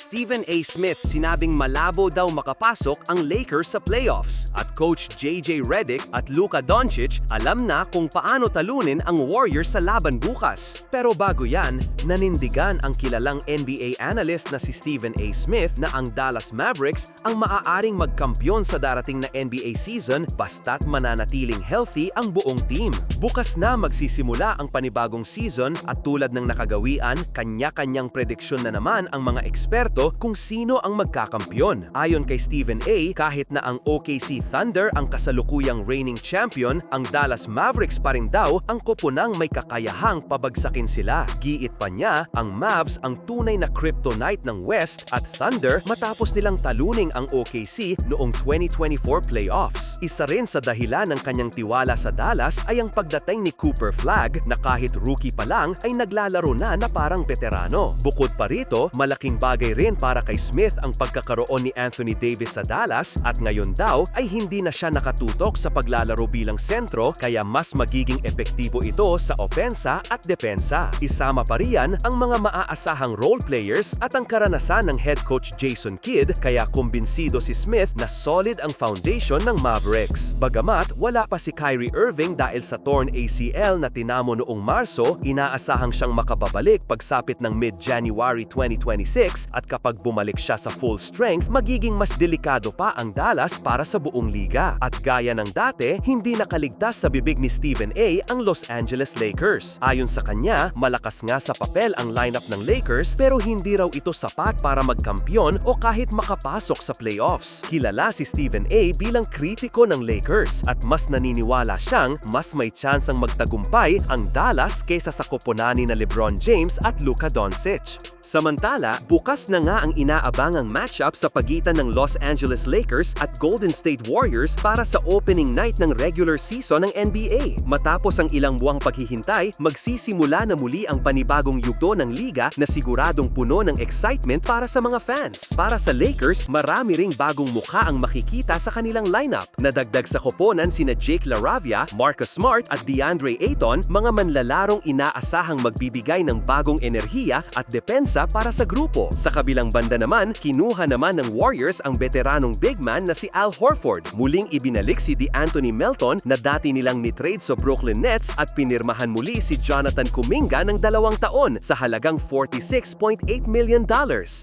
Stephen A. Smith sinabing malabo daw makapasok ang Lakers sa playoffs at coach JJ Redick at Luka Doncic alam na kung paano talunin ang Warriors sa laban bukas. Pero bago yan, nanindigan ang kilalang NBA analyst na si Stephen A. Smith na ang Dallas Mavericks ang maaaring magkampiyon sa darating na NBA season basta't mananatiling healthy ang buong team. Bukas na magsisimula ang panibagong season at tulad ng nakagawian, kanya-kanyang prediksyon na naman ang mga eksperto kung sino ang magkakampyon. Ayon kay Stephen A., kahit na ang OKC Thunder ang kasalukuyang reigning champion, ang Dallas Mavericks pa rin daw ang koponang may kakayahang pabagsakin sila. Giit pa niya, ang Mavs ang tunay na kryptonite ng West at Thunder matapos nilang taluning ang OKC noong 2024 playoffs. Isa rin sa dahilan ng kanyang tiwala sa Dallas ay ang pagdating ni Cooper Flag na kahit rookie pa lang ay naglalaro na na parang veterano. Bukod pa rito, malaking bagay rin para kay Smith ang pagkakaroon ni Anthony Davis sa Dallas at ngayon daw ay hindi na siya nakatutok sa paglalaro bilang sentro kaya mas magiging epektibo ito sa opensa at depensa. Isama pa riyan ang mga maaasahang role players at ang karanasan ng head coach Jason Kidd kaya kumbinsido si Smith na solid ang foundation ng Mavericks. Bagamat wala pa si Kyrie Irving dahil sa torn ACL na tinamo noong Marso, inaasahang siyang makababalik pagsapit ng mid-January 2026 at kapag bumalik siya sa full strength, magiging mas delikado pa ang Dallas para sa buong liga. At gaya ng dati, hindi nakaligtas sa bibig ni Stephen A. ang Los Angeles Lakers. Ayon sa kanya, malakas nga sa papel ang lineup ng Lakers pero hindi raw ito sapat para magkampiyon o kahit makapasok sa playoffs. Kilala si Stephen A. bilang kritiko ng Lakers at mas naniniwala siyang mas may tsansang magtagumpay ang Dallas kaysa sa koponani na LeBron James at Luka Doncic. Samantala, bukas na nga ang inaabangang matchup sa pagitan ng Los Angeles Lakers at Golden State Warriors para sa opening night ng regular season ng NBA. Matapos ang ilang buwang paghihintay, magsisimula na muli ang panibagong yugto ng liga na siguradong puno ng excitement para sa mga fans. Para sa Lakers, marami ring bagong mukha ang makikita sa kanilang lineup. Nadagdag sa koponan sina Jake LaRavia, Marcus Smart at DeAndre Ayton, mga manlalarong inaasahang magbibigay ng bagong enerhiya at depensa para sa grupo. Sa kabilang banda naman, kinuha naman ng Warriors ang veteranong big man na si Al Horford. Muling ibinalik si DeAnthony Melton na dati nilang nitrade sa Brooklyn Nets at pinirmahan muli si Jonathan Kuminga ng dalawang taon sa halagang $46.8 million.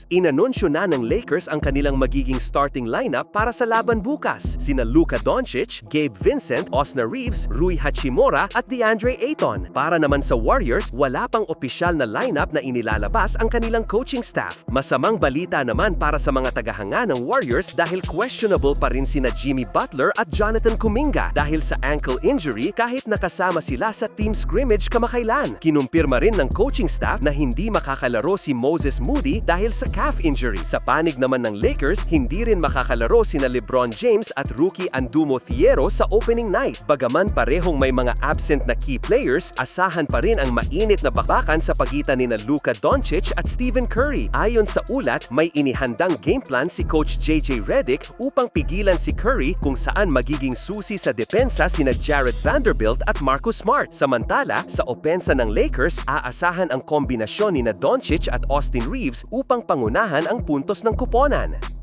Inanunsyo na ng Lakers ang kanilang magiging starting lineup para sa laban bukas. Sina Luka Doncic, Gabe Vincent, Osna Reeves, Rui Hachimura at DeAndre Ayton. Para naman sa Warriors, wala pang opisyal na lineup na inilalabas ang kanilang coaching staff. Masamang balita naman para sa mga tagahanga ng Warriors dahil questionable pa rin sina Jimmy Butler at Jonathan Kuminga dahil sa ankle injury kahit nakasama sila sa team scrimmage kamakailan. Kinumpirma rin ng coaching staff na hindi makakalaro si Moses Moody dahil sa calf injury. Sa panig naman ng Lakers, hindi rin makakalaro sina LeBron James at rookie Andumo Thiero sa opening night. Bagaman parehong may mga absent na key players, asahan pa rin ang mainit na bakbakan sa pagitan ni na Luka Doncic at Stephen Curry. Ayon sa ulat, may inihandang game plan si Coach JJ Redick upang pigilan si Curry kung saan magiging susi sa depensa sina Jared Vanderbilt at Marcus Smart. Samantala, sa opensa ng Lakers, aasahan ang kombinasyon ni na Doncic at Austin Reeves upang pangunahan ang puntos ng kuponan.